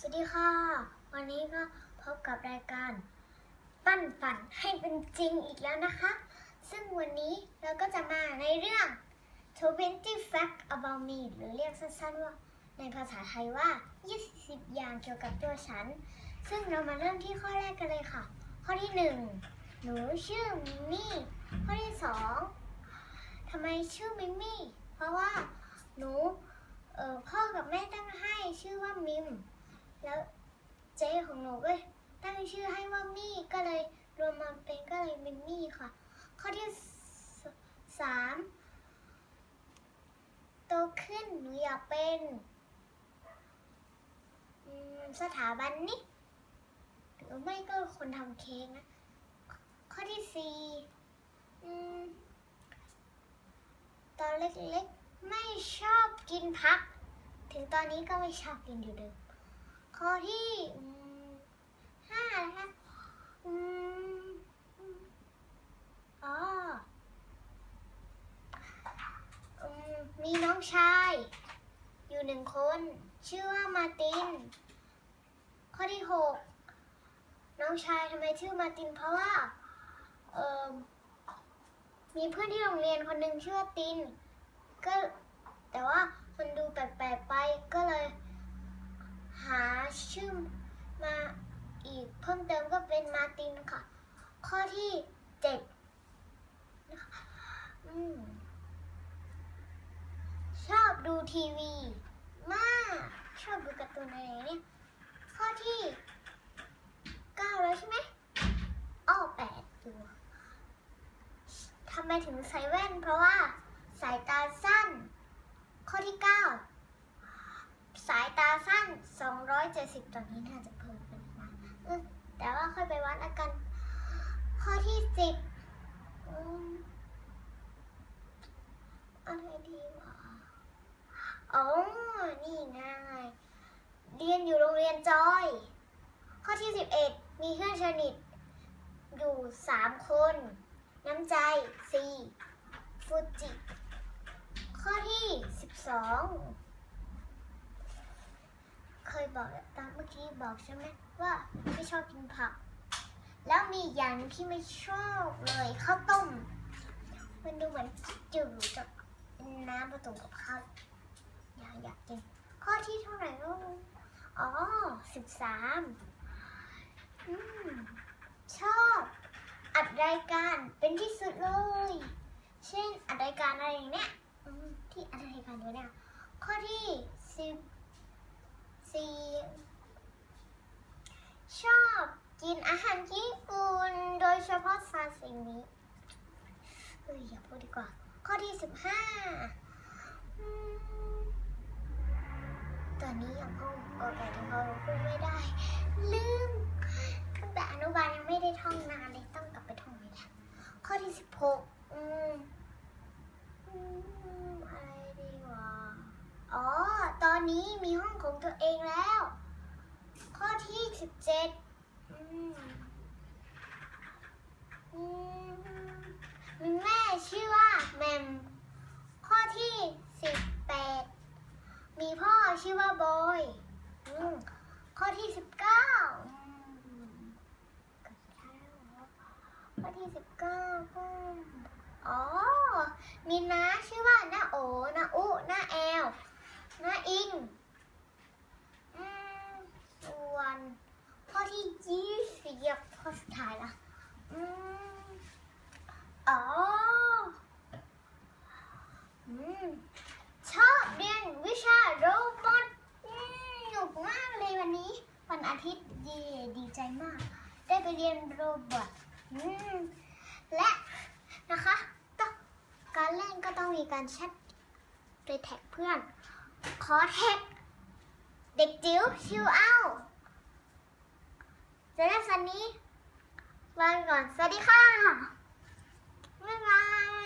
สวัสดีค่ะ วันนี้ก็พบกับรายการปั้นฝันให้เป็นจริงอีกแล้วนะคะ ซึ่งวันนี้เราก็จะมาในเรื่อง 20 Fact About Me หรือเรียกสั้นๆว่า ในภาษาไทยว่า 20 อย่างเกี่ยวกับตัวฉัน ซึ่งเรามาเริ่มที่ข้อแรกกันเลยค่ะ ข้อที่ 1 หนูชื่อมิมมี่ ข้อที่ 2ทำไมชื่อมิมมี่ เพราะว่าหนูพ่อกับแม่ตั้งให้ชื่อว่ามิม แล้วเจ๊ของหนูก็ตั้งชื่อให้ว่ามี่ก็เลยรวมมาเป็นก็เลยเป็นมี่ค่ะ ข้อที่สามโตขึ้นหนูอยากเป็นสถาบันนี้หรือไม่ก็คนทำเค้กนะ ข้อที่สี่อืมตอนเล็กๆ ไม่ชอบกินผัก ถึงตอนนี้ก็ไม่ชอบกินอยู่เดิม ที่ห้านะคะอืมอ๋อมีน้องชาย อยู่หนึ่งคน ชื่อว่ามาติน ข้อที่หกน้องชายทำไมชื่อมาตินเพราะว่าเออมีเพื่อนที่โรงเรียนคนหนึ่งชื่อติน ก็แต่ว่ามันดูแปลกๆไปก็เลย หา ชื่อมาอีกเพิ่มเติมก็เป็นมาตินค่ะ ข้อที่เจ็ดนะคะชอบดูทีวี มาก ชอบดูการ์ตูนอะไรเนี่ยข้อที่เก้าแล้วใช่ไหมอ้อแปดอยู่ทำไมถึงใส่แว่น เพราะว่าสายตาสั้น ข้อที่เก้า สายตาสั้น 270 ตอนนี้น่าจะเพิ่มขึ้นนะแต่ว่าค่อยไปวัดแล้วกัน ข้อที่ 10อืมอะไรดีวะอ๋อ นี่ง่ายเรียนอยู่โรงเรียนจอย ข้อที่ 11 มีเพื่อนสนิทอยู่ 3 คน น้ำใจ 4 ฟูจิ ข้อที่ 12 บอกตามเมื่อกี้บอกใช่ไหมว่าไม่ชอบกินผัก แล้วมีอย่างหนึ่งที่ไม่ชอบเลยข้าวต้ม มันดูเหมือนจืดกับน้ำผสมกับข้าวอยากอยากกินข้อที่เท่าไหร่ล้วอ๋อสิบสามชอบอัดรายการเป็นที่สุดเลย เช่นอัดรายการอะไรอย่างเนี้ยที่อัดรายการอยู่เนี่ยข้อที่สิบ สี่ชอบกินอาหารญี่ปุ่นโดยเฉพาะซาซิมิเฮ้ยอย่าพูดดีกว่า ข้อที่สิบห้าตอนนี้ยังพ่องกอไก่ถึงเราพูดไม่ได้ ลืมตั้งแต่อนุบาลยังไม่ได้ท่องนานเลยต้องกลับไปท่องเลยนะข้อที่สิบหกอืมอืมอะไรดีวะ อ๋อ ตอ นี้มีห้องของตัวเองแล้ว ข้อที่สิบเจ็ดมีแม่ชื่อว่าแมม ข้อที่สิบแปดมีพ่อชื่อว่าบอยอข้อที่สิบเก้าข้อที่สิบเก้าก็อ๋อ มีน้าชื่อว่าน้าโอน้าอุน้าแอลน้าอิงอืมส่วนข้อที่ยี่สิบข้อสุดท้ายละอืมอ๋ออืมชอบเรียนวิชาโรบอทอืมสนุกมากเลยวันนี้ วัน อาทิตย์ดีดีใจมาก ได้ไปเรียนโรบอทและนะคะต้องการเล่นก็ต้องมีการแชทไปแท็กเพื่อน ขอแท็กเด็กจิ๋วชิวเอาจะได้สันนี้ลาไปก่อน สวัสดีค่ะ บ๊ายบาย